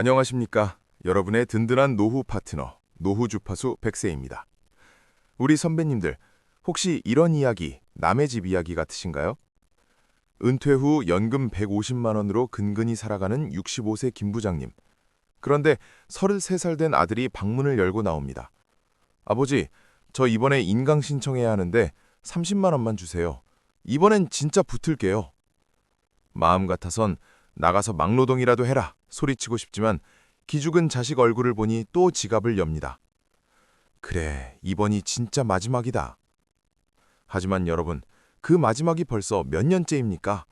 안녕하십니까. 여러분의 든든한 노후 파트너, 노후 주파수 백세입니다. 우리 선배님들, 혹시 이런 이야기, 남의 집 이야기 같으신가요? 은퇴 후 연금 150만 원으로 근근히 살아가는 65세 김 부장님. 그런데 33살 된 아들이 방문을 열고 나옵니다. 아버지, 저 이번에 인강 신청해야 하는데 30만 원만 주세요. 이번엔 진짜 붙을게요. 마음 같아선 나가서 막노동이라도 해라 소리치고 싶지만 기죽은 자식 얼굴을 보니 또 지갑을 엽니다. 그래, 이번이 진짜 마지막이다. 하지만 여러분, 그 마지막이 벌써 몇 년째입니까?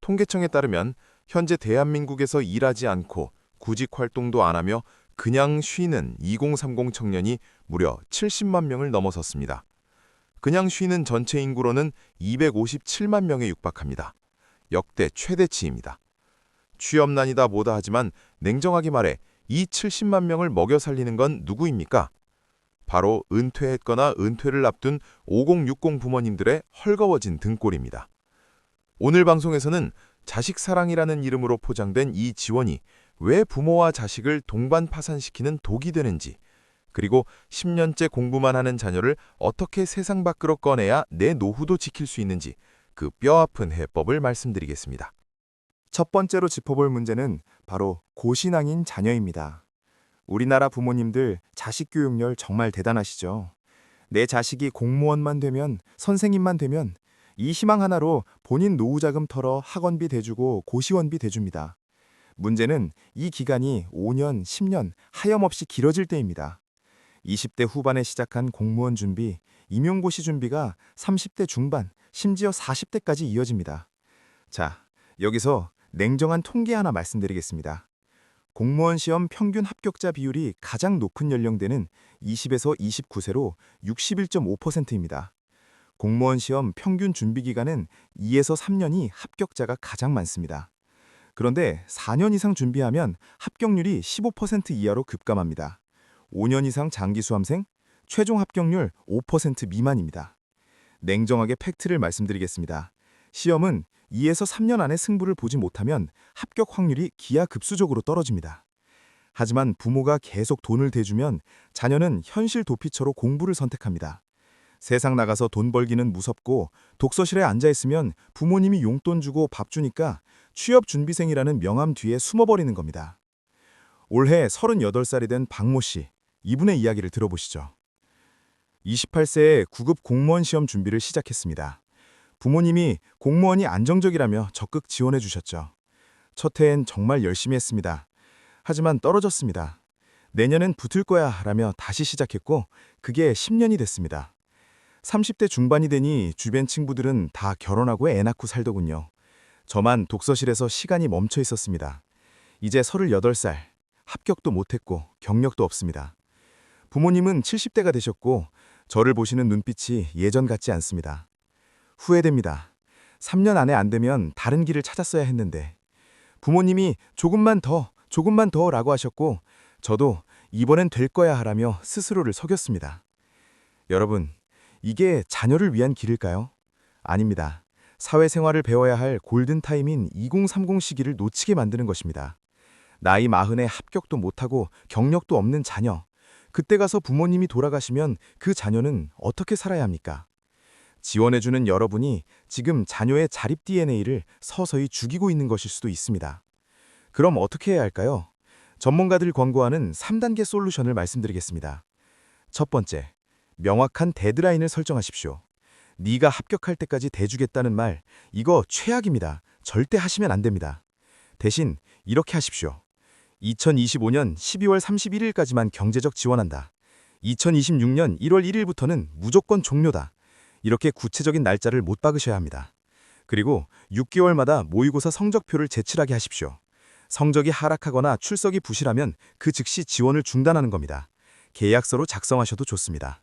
통계청에 따르면 현재 대한민국에서 일하지 않고 구직 활동도 안 하며 그냥 쉬는 2030 청년이 무려 70만 명을 넘어섰습니다. 그냥 쉬는 전체 인구로는 257만 명에 육박합니다. 역대 최대치입니다. 취업난이다 뭐다 하지만 냉정하게 말해 이 70만 명을 먹여 살리는 건 누구입니까? 바로 은퇴했거나 은퇴를 앞둔 5060 부모님들의 헐거워진 등골입니다. 오늘 방송에서는 자식 사랑이라는 이름으로 포장된 이 지원이 왜 부모와 자식을 동반 파산시키는 독이 되는지, 그리고 10년째 공부만 하는 자녀를 어떻게 세상 밖으로 꺼내야 내 노후도 지킬 수 있는지 그 뼈아픈 해법을 말씀드리겠습니다. 첫 번째로 짚어볼 문제는 바로 고신앙인 자녀입니다. 우리나라 부모님들 자식 교육열 정말 대단하시죠. 내 자식이 공무원만 되면, 선생님만 되면 이 희망 하나로 본인 노후 자금 털어 학원비 대주고 고시원비 대줍니다. 문제는 이 기간이 5년, 10년 하염없이 길어질 때입니다. 20대 후반에 시작한 공무원 준비, 임용고시 준비가 30대 중반, 심지어 40대까지 이어집니다. 자, 여기서 냉정한 통계 하나 말씀드리겠습니다. 공무원 시험 평균 합격자 비율이 가장 높은 연령대는 20에서 29세로 61.5%입니다. 공무원 시험 평균 준비 기간은 2에서 3년이 합격자가 가장 많습니다. 그런데 4년 이상 준비하면 합격률이 15% 이하로 급감합니다. 5년 이상 장기 수험생 최종 합격률 5% 미만입니다. 냉정하게 팩트를 말씀드리겠습니다. 시험은 2에서 3년 안에 승부를 보지 못하면 합격 확률이 기하급수적으로 떨어집니다. 하지만 부모가 계속 돈을 대주면 자녀는 현실 도피처로 공부를 선택합니다. 세상 나가서 돈 벌기는 무섭고 독서실에 앉아 있으면 부모님이 용돈 주고 밥 주니까 취업 준비생이라는 명함 뒤에 숨어버리는 겁니다. 올해 38살이 된 박모 씨, 이분의 이야기를 들어보시죠. 28세에 구급 공무원 시험 준비를 시작했습니다. 부모님이 공무원이 안정적이라며 적극 지원해 주셨죠. 첫 해엔 정말 열심히 했습니다. 하지만 떨어졌습니다. 내년엔 붙을 거야 라며 다시 시작했고 그게 10년이 됐습니다. 30대 중반이 되니 주변 친구들은 다 결혼하고 애 낳고 살더군요. 저만 독서실에서 시간이 멈춰 있었습니다. 이제 38살, 합격도 못했고 경력도 없습니다. 부모님은 70대가 되셨고 저를 보시는 눈빛이 예전 같지 않습니다. 후회됩니다. 3년 안에 안 되면 다른 길을 찾았어야 했는데 부모님이 조금만 더, 조금만 더 라고 하셨고 저도 이번엔 될 거야 하라며 스스로를 속였습니다. 여러분, 이게 자녀를 위한 길일까요? 아닙니다. 사회생활을 배워야 할 골든타임인 2030 시기를 놓치게 만드는 것입니다. 나이 마흔에 합격도 못하고 경력도 없는 자녀. 그때 가서 부모님이 돌아가시면 그 자녀는 어떻게 살아야 합니까? 지원해주는 여러분이 지금 자녀의 자립 DNA를 서서히 죽이고 있는 것일 수도 있습니다. 그럼 어떻게 해야 할까요? 전문가들 권고하는 3단계 솔루션을 말씀드리겠습니다. 첫 번째, 명확한 데드라인을 설정하십시오. 네가 합격할 때까지 대주겠다는 말, 이거 최악입니다. 절대 하시면 안 됩니다. 대신 이렇게 하십시오. 2025년 12월 31일까지만 경제적 지원한다. 2026년 1월 1일부터는 무조건 종료다. 이렇게 구체적인 날짜를 못 박으셔야 합니다. 그리고 6개월마다 모의고사 성적표를 제출하게 하십시오. 성적이 하락하거나 출석이 부실하면 그 즉시 지원을 중단하는 겁니다. 계약서로 작성하셔도 좋습니다.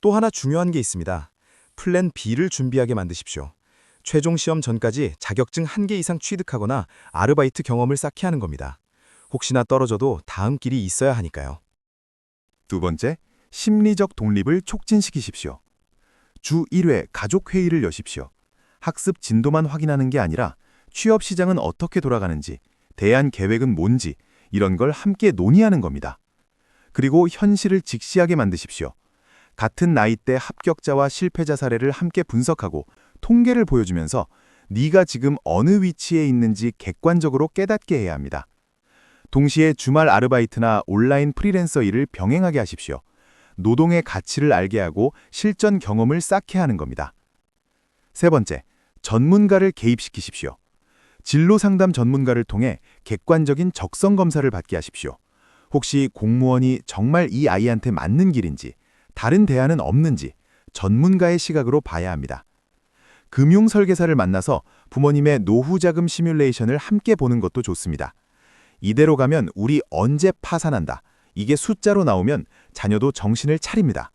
또 하나 중요한 게 있습니다. 플랜 B를 준비하게 만드십시오. 최종 시험 전까지 자격증 한개 이상 취득하거나 아르바이트 경험을 쌓게 하는 겁니다. 혹시나 떨어져도 다음 길이 있어야 하니까요. 두 번째, 심리적 독립을 촉진시키십시오. 주 1회 가족 회의를 여십시오. 학습 진도만 확인하는 게 아니라 취업 시장은 어떻게 돌아가는지, 대안 계획은 뭔지, 이런 걸 함께 논의하는 겁니다. 그리고 현실을 직시하게 만드십시오. 같은 나이대 합격자와 실패자 사례를 함께 분석하고 통계를 보여주면서 네가 지금 어느 위치에 있는지 객관적으로 깨닫게 해야 합니다. 동시에 주말 아르바이트나 온라인 프리랜서 일을 병행하게 하십시오. 노동의 가치를 알게 하고 실전 경험을 쌓게 하는 겁니다. 세 번째, 전문가를 개입시키십시오. 진로 상담 전문가를 통해 객관적인 적성 검사를 받게 하십시오. 혹시 공무원이 정말 이 아이한테 맞는 길인지, 다른 대안은 없는지 전문가의 시각으로 봐야 합니다. 금융 설계사를 만나서 부모님의 노후 자금 시뮬레이션을 함께 보는 것도 좋습니다. 이대로 가면 우리 언제 파산한다. 이게 숫자로 나오면 자녀도 정신을 차립니다.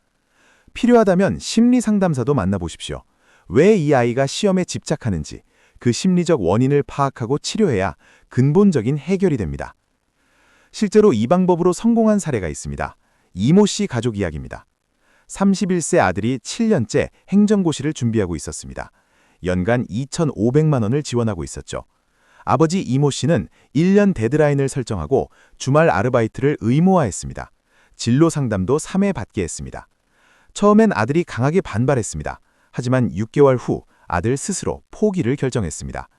필요하다면 심리 상담사도 만나보십시오. 왜 이 아이가 시험에 집착하는지 그 심리적 원인을 파악하고 치료해야 근본적인 해결이 됩니다. 실제로 이 방법으로 성공한 사례가 있습니다. 이모 씨 가족 이야기입니다. 31세 아들이 7년째 행정고시를 준비하고 있었습니다. 연간 2,500만 원을 지원하고 있었죠. 아버지 이모 씨는 1년 데드라인을 설정하고 주말 아르바이트를 의무화했습니다. 진로 상담도 3회 받게 했습니다. 처음엔 아들이 강하게 반발했습니다. 하지만 6개월 후 아들 스스로 포기를 결정했습니다.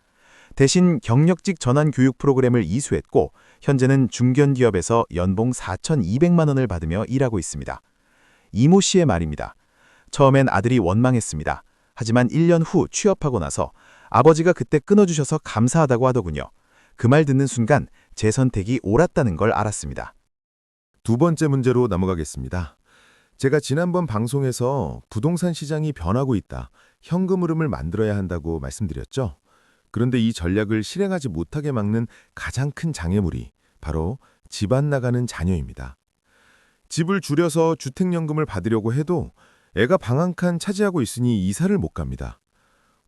대신 경력직 전환 교육 프로그램을 이수했고 현재는 중견기업에서 연봉 4,200만 원을 받으며 일하고 있습니다. 이모 씨의 말입니다. 처음엔 아들이 원망했습니다. 하지만 1년 후 취업하고 나서 아버지가 그때 끊어주셔서 감사하다고 하더군요. 그 말 듣는 순간 제 선택이 옳았다는 걸 알았습니다. 두 번째 문제로 넘어가겠습니다. 제가 지난번 방송에서 부동산 시장이 변하고 있다, 현금 흐름을 만들어야 한다고 말씀드렸죠. 그런데 이 전략을 실행하지 못하게 막는 가장 큰 장애물이 바로 집 안 나가는 자녀입니다. 집을 줄여서 주택연금을 받으려고 해도 애가 방 한 칸 차지하고 있으니 이사를 못 갑니다.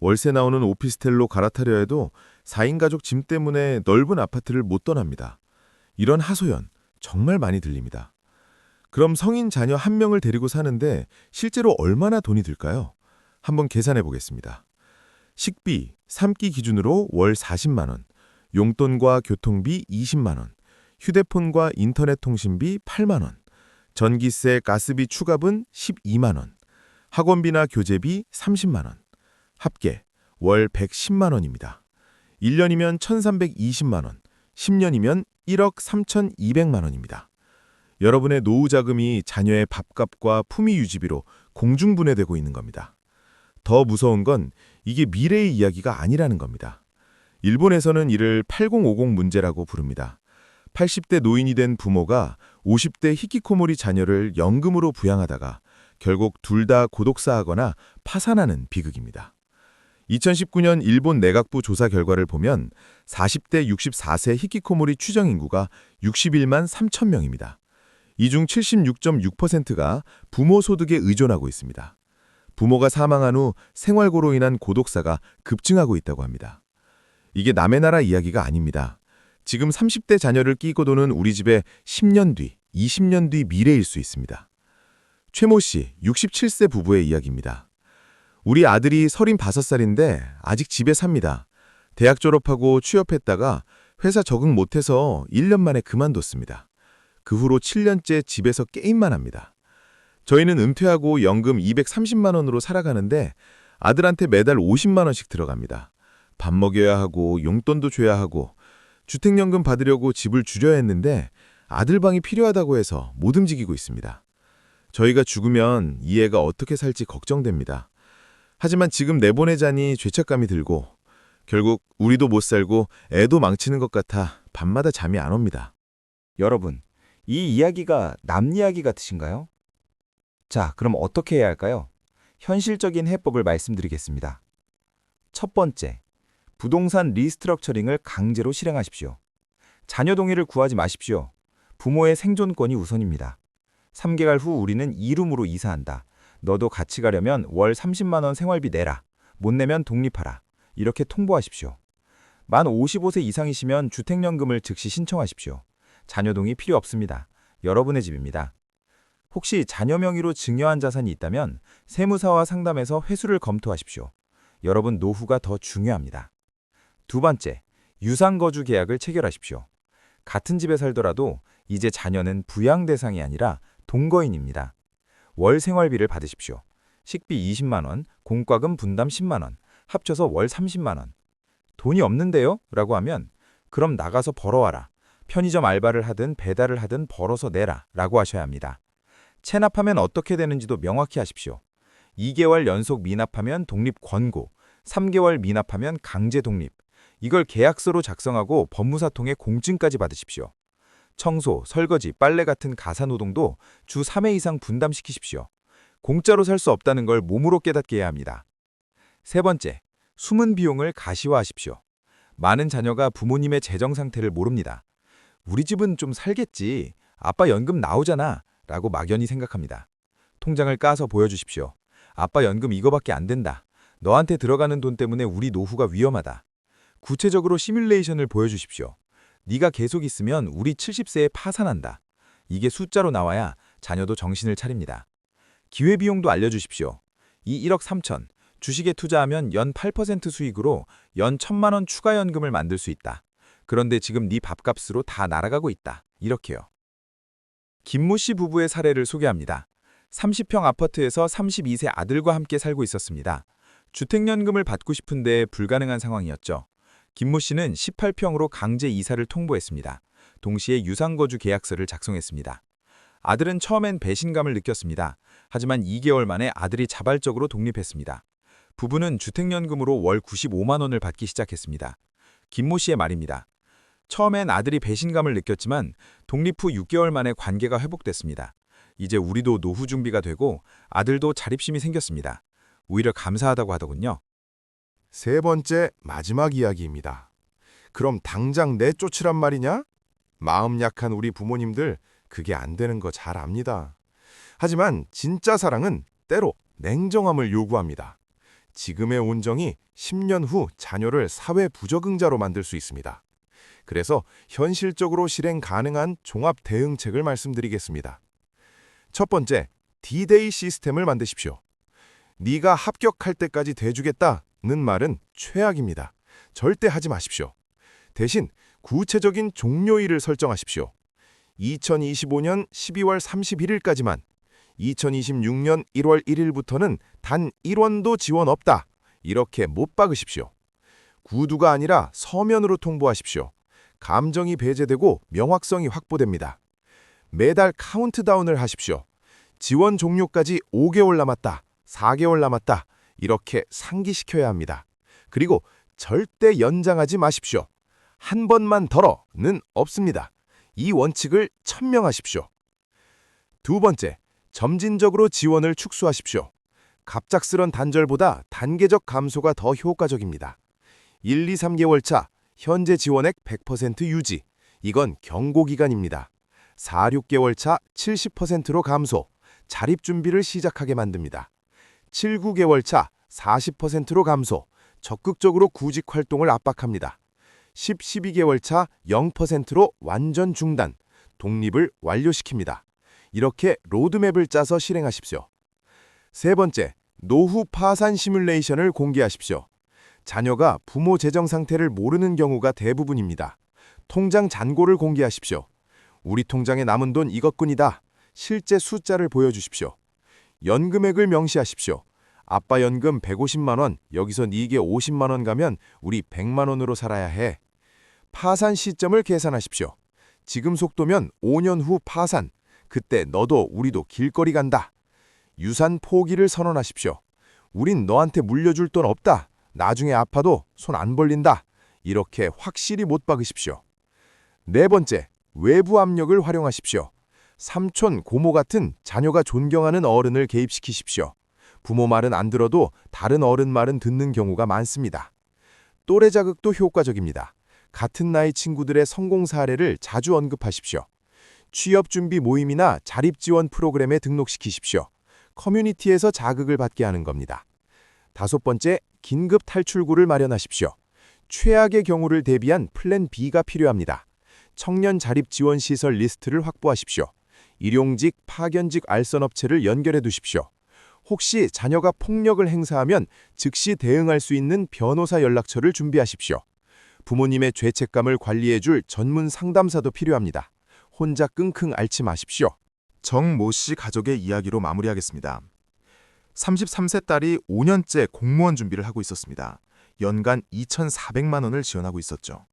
월세 나오는 오피스텔로 갈아타려 해도 4인 가족 짐 때문에 넓은 아파트를 못 떠납니다. 이런 하소연 정말 많이 들립니다. 그럼 성인 자녀 한 명을 데리고 사는데 실제로 얼마나 돈이 들까요? 한번 계산해 보겠습니다. 식비, 3끼 기준으로 월 40만 원, 용돈과 교통비 20만 원, 휴대폰과 인터넷 통신비 8만 원, 전기세, 가스비 추가분 12만 원, 학원비나 교재비 30만 원, 합계 월 110만 원입니다. 1년이면 1,320만 원, 10년이면 1억 3,200만 원입니다. 여러분의 노후 자금이 자녀의 밥값과 품위 유지비로 공중분해되고 있는 겁니다. 더 무서운 건 이게 미래의 이야기가 아니라는 겁니다. 일본에서는 이를 8050 문제라고 부릅니다. 80대 노인이 된 부모가 50대 히키코모리 자녀를 연금으로 부양하다가 결국 둘 다 고독사하거나 파산하는 비극입니다. 2019년 일본 내각부 조사 결과를 보면 40대 64세 히키코모리 추정 인구가 61만 3천 명입니다. 이 중 76.6%가 부모 소득에 의존하고 있습니다. 부모가 사망한 후 생활고로 인한 고독사가 급증하고 있다고 합니다. 이게 남의 나라 이야기가 아닙니다. 지금 30대 자녀를 끼고 도는 우리 집의 10년 뒤, 20년 뒤 미래일 수 있습니다. 최모 씨, 67세 부부의 이야기입니다. 우리 아들이 35살인데 아직 집에 삽니다. 대학 졸업하고 취업했다가 회사 적응 못해서 1년 만에 그만뒀습니다. 그 후로 7년째 집에서 게임만 합니다. 저희는 은퇴하고 연금 230만 원으로 살아가는데 아들한테 매달 50만 원씩 들어갑니다. 밥 먹여야 하고 용돈도 줘야 하고 주택연금 받으려고 집을 줄여야 했는데 아들 방이 필요하다고 해서 못 움직이고 있습니다. 저희가 죽으면 이 애가 어떻게 살지 걱정됩니다. 하지만 지금 내보내자니 죄책감이 들고 결국 우리도 못 살고 애도 망치는 것 같아 밤마다 잠이 안 옵니다. 여러분, 이 이야기가 남 이야기 같으신가요? 자, 그럼 어떻게 해야 할까요? 현실적인 해법을 말씀드리겠습니다. 첫 번째, 부동산 리스트럭처링을 강제로 실행하십시오. 자녀 동의를 구하지 마십시오. 부모의 생존권이 우선입니다. 3개월 후 우리는 이룸으로 이사한다. 너도 같이 가려면 월 30만 원 생활비 내라. 못 내면 독립하라. 이렇게 통보하십시오. 만 55세 이상이시면 주택연금을 즉시 신청하십시오. 자녀 동의 필요 없습니다. 여러분의 집입니다. 혹시 자녀 명의로 증여한 자산이 있다면 세무사와 상담해서 회수를 검토하십시오. 여러분 노후가 더 중요합니다. 두 번째, 유상거주 계약을 체결하십시오. 같은 집에 살더라도 이제 자녀는 부양 대상이 아니라 동거인입니다. 월 생활비를 받으십시오. 식비 20만 원, 공과금 분담 10만 원, 합쳐서 월 30만 원. 돈이 없는데요? 라고 하면 그럼 나가서 벌어와라. 편의점 알바를 하든 배달을 하든 벌어서 내라. 라고 하셔야 합니다. 체납하면 어떻게 되는지도 명확히 하십시오. 2개월 연속 미납하면 독립 권고, 3개월 미납하면 강제 독립. 이걸 계약서로 작성하고 법무사통에 공증까지 받으십시오. 청소, 설거지, 빨래 같은 가사노동도 주 3회 이상 분담시키십시오. 공짜로 살 수 없다는 걸 몸으로 깨닫게 해야 합니다. 세 번째, 숨은 비용을 가시화하십시오. 많은 자녀가 부모님의 재정 상태를 모릅니다. 우리 집은 좀 살겠지. 아빠 연금 나오잖아. 라고 막연히 생각합니다. 통장을 까서 보여주십시오. 아빠 연금 이거밖에 안 된다. 너한테 들어가는 돈 때문에 우리 노후가 위험하다. 구체적으로 시뮬레이션을 보여주십시오. 네가 계속 있으면 우리 70세에 파산한다. 이게 숫자로 나와야 자녀도 정신을 차립니다. 기회비용도 알려주십시오. 이 1억 3천, 주식에 투자하면 연 8% 수익으로 연 1천만 원 추가 연금을 만들 수 있다. 그런데 지금 네 밥값으로 다 날아가고 있다. 이렇게요. 김모 씨 부부의 사례를 소개합니다. 30평 아파트에서 32세 아들과 함께 살고 있었습니다. 주택연금을 받고 싶은데 불가능한 상황이었죠. 김모 씨는 18평으로 강제 이사를 통보했습니다. 동시에 유상거주 계약서를 작성했습니다. 아들은 처음엔 배신감을 느꼈습니다. 하지만 2개월 만에 아들이 자발적으로 독립했습니다. 부부는 주택연금으로 월 95만 원을 받기 시작했습니다. 김모 씨의 말입니다. 처음엔 아들이 배신감을 느꼈지만 독립 후 6개월 만에 관계가 회복됐습니다. 이제 우리도 노후 준비가 되고 아들도 자립심이 생겼습니다. 오히려 감사하다고 하더군요. 세 번째, 마지막 이야기입니다. 그럼 당장 내쫓으란 말이냐? 마음 약한 우리 부모님들 그게 안 되는 거 잘 압니다. 하지만 진짜 사랑은 때로 냉정함을 요구합니다. 지금의 온정이 10년 후 자녀를 사회 부적응자로 만들 수 있습니다. 그래서 현실적으로 실행 가능한 종합 대응책을 말씀드리겠습니다. 첫 번째, D-Day 시스템을 만드십시오. 네가 합격할 때까지 대주겠다 는 말은 최악입니다. 절대 하지 마십시오. 대신 구체적인 종료일을 설정하십시오. 2025년 12월 31일까지만 2026년 1월 1일부터는 단 1원도 지원 없다. 이렇게 못 박으십시오. 구두가 아니라 서면으로 통보하십시오. 감정이 배제되고 명확성이 확보됩니다. 매달 카운트다운을 하십시오. 지원 종료까지 5개월 남았다, 4개월 남았다 이렇게 상기시켜야 합니다. 그리고 절대 연장하지 마십시오. 한 번만 덜어는 없습니다. 이 원칙을 천명하십시오. 두 번째, 점진적으로 지원을 축소하십시오. 갑작스런 단절보다 단계적 감소가 더 효과적입니다. 1, 2, 3개월 차 현재 지원액 100% 유지. 이건 경고 기간입니다. 4, 6개월 차 70%로 감소. 자립 준비를 시작하게 만듭니다. 7, 9개월 차 40%로 감소. 적극적으로 구직 활동을 압박합니다. 10, 12개월 차 0%로 완전 중단. 독립을 완료시킵니다. 이렇게 로드맵을 짜서 실행하십시오. 세 번째, 노후 파산 시뮬레이션을 공개하십시오. 자녀가 부모 재정 상태를 모르는 경우가 대부분입니다. 통장 잔고를 공개하십시오. 우리 통장에 남은 돈 이것뿐이다. 실제 숫자를 보여주십시오. 연금액을 명시하십시오. 아빠 연금 150만 원, 여기서 네게 50만 원 가면 우리 100만 원으로 살아야 해. 파산 시점을 계산하십시오. 지금 속도면 5년 후 파산. 그때 너도 우리도 길거리 간다. 유산 포기를 선언하십시오. 우린 너한테 물려줄 돈 없다. 나중에 아파도 손 안 벌린다. 이렇게 확실히 못 박으십시오. 네 번째, 외부 압력을 활용하십시오. 삼촌, 고모 같은 자녀가 존경하는 어른을 개입시키십시오. 부모 말은 안 들어도 다른 어른 말은 듣는 경우가 많습니다. 또래 자극도 효과적입니다. 같은 나이 친구들의 성공 사례를 자주 언급하십시오. 취업 준비 모임이나 자립 지원 프로그램에 등록시키십시오. 커뮤니티에서 자극을 받게 하는 겁니다. 다섯 번째, 긴급 탈출구를 마련하십시오. 최악의 경우를 대비한 플랜 B가 필요합니다. 청년 자립 지원 시설 리스트를 확보하십시오. 일용직, 파견직 알선 업체를 연결해 두십시오. 혹시 자녀가 폭력을 행사하면 즉시 대응할 수 있는 변호사 연락처를 준비하십시오. 부모님의 죄책감을 관리해 줄 전문 상담사도 필요합니다. 혼자 끙끙 앓지 마십시오. 정 모 씨 가족의 이야기로 마무리하겠습니다. 33세 딸이 5년째 공무원 준비를 하고 있었습니다. 연간 2,400만 원을 지원하고 있었죠.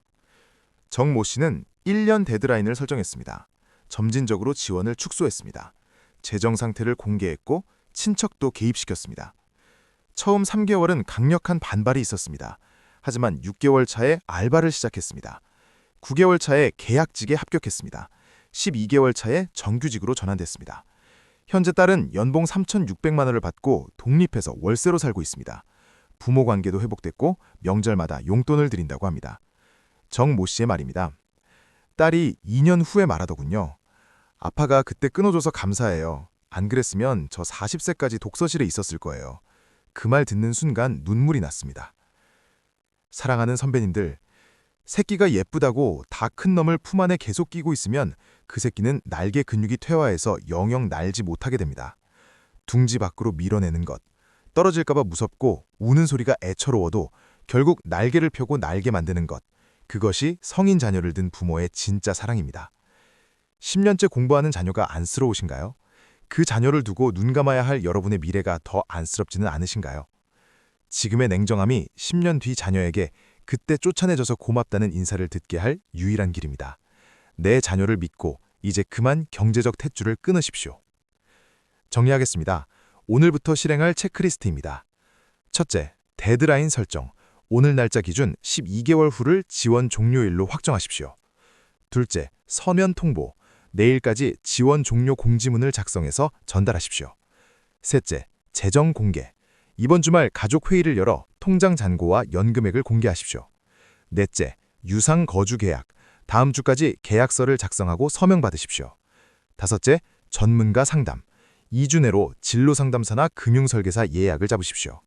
정 모 씨는 1년 데드라인을 설정했습니다. 점진적으로 지원을 축소했습니다. 재정 상태를 공개했고 친척도 개입시켰습니다. 처음 3개월은 강력한 반발이 있었습니다. 하지만 6개월 차에 알바를 시작했습니다. 9개월 차에 계약직에 합격했습니다. 12개월 차에 정규직으로 전환됐습니다. 현재 딸은 연봉 3,600만 원을 받고 독립해서 월세로 살고 있습니다. 부모 관계도 회복됐고 명절마다 용돈을 드린다고 합니다. 정 모 씨의 말입니다. 딸이 2년 후에 말하더군요. 아빠가 그때 끊어줘서 감사해요. 안 그랬으면 저 40세까지 독서실에 있었을 거예요. 그 말 듣는 순간 눈물이 났습니다. 사랑하는 선배님들, 새끼가 예쁘다고 다 큰 놈을 품 안에 계속 끼고 있으면 그 새끼는 날개 근육이 퇴화해서 영영 날지 못하게 됩니다. 둥지 밖으로 밀어내는 것, 떨어질까봐 무섭고 우는 소리가 애처로워도 결국 날개를 펴고 날게 만드는 것, 그것이 성인 자녀를 둔 부모의 진짜 사랑입니다. 10년째 공부하는 자녀가 안쓰러우신가요? 그 자녀를 두고 눈 감아야 할 여러분의 미래가 더 안쓰럽지는 않으신가요? 지금의 냉정함이 10년 뒤 자녀에게 그때 쫓아내줘서 고맙다는 인사를 듣게 할 유일한 길입니다. 내 자녀를 믿고 이제 그만 경제적 탯줄을 끊으십시오. 정리하겠습니다. 오늘부터 실행할 체크리스트입니다. 첫째, 데드라인 설정. 오늘 날짜 기준 12개월 후를 지원 종료일로 확정하십시오. 둘째, 서면 통보. 내일까지 지원 종료 공지문을 작성해서 전달하십시오. 셋째, 재정 공개. 이번 주말 가족 회의를 열어 통장 잔고와 연금액을 공개하십시오. 넷째, 유상 거주 계약. 다음 주까지 계약서를 작성하고 서명 받으십시오. 다섯째, 전문가 상담. 2주 내로 진로 상담사나 금융 설계사 예약을 잡으십시오.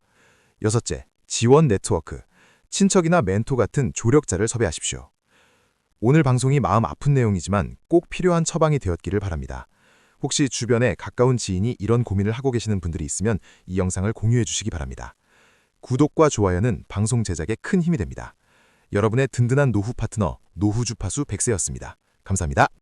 여섯째, 지원 네트워크. 친척이나 멘토 같은 조력자를 섭외하십시오. 오늘 방송이 마음 아픈 내용이지만 꼭 필요한 처방이 되었기를 바랍니다. 혹시 주변에 가까운 지인이 이런 고민을 하고 계시는 분들이 있으면 이 영상을 공유해 주시기 바랍니다. 구독과 좋아요는 방송 제작에 큰 힘이 됩니다. 여러분의 든든한 노후 파트너 노후 주파수 백세였습니다. 감사합니다.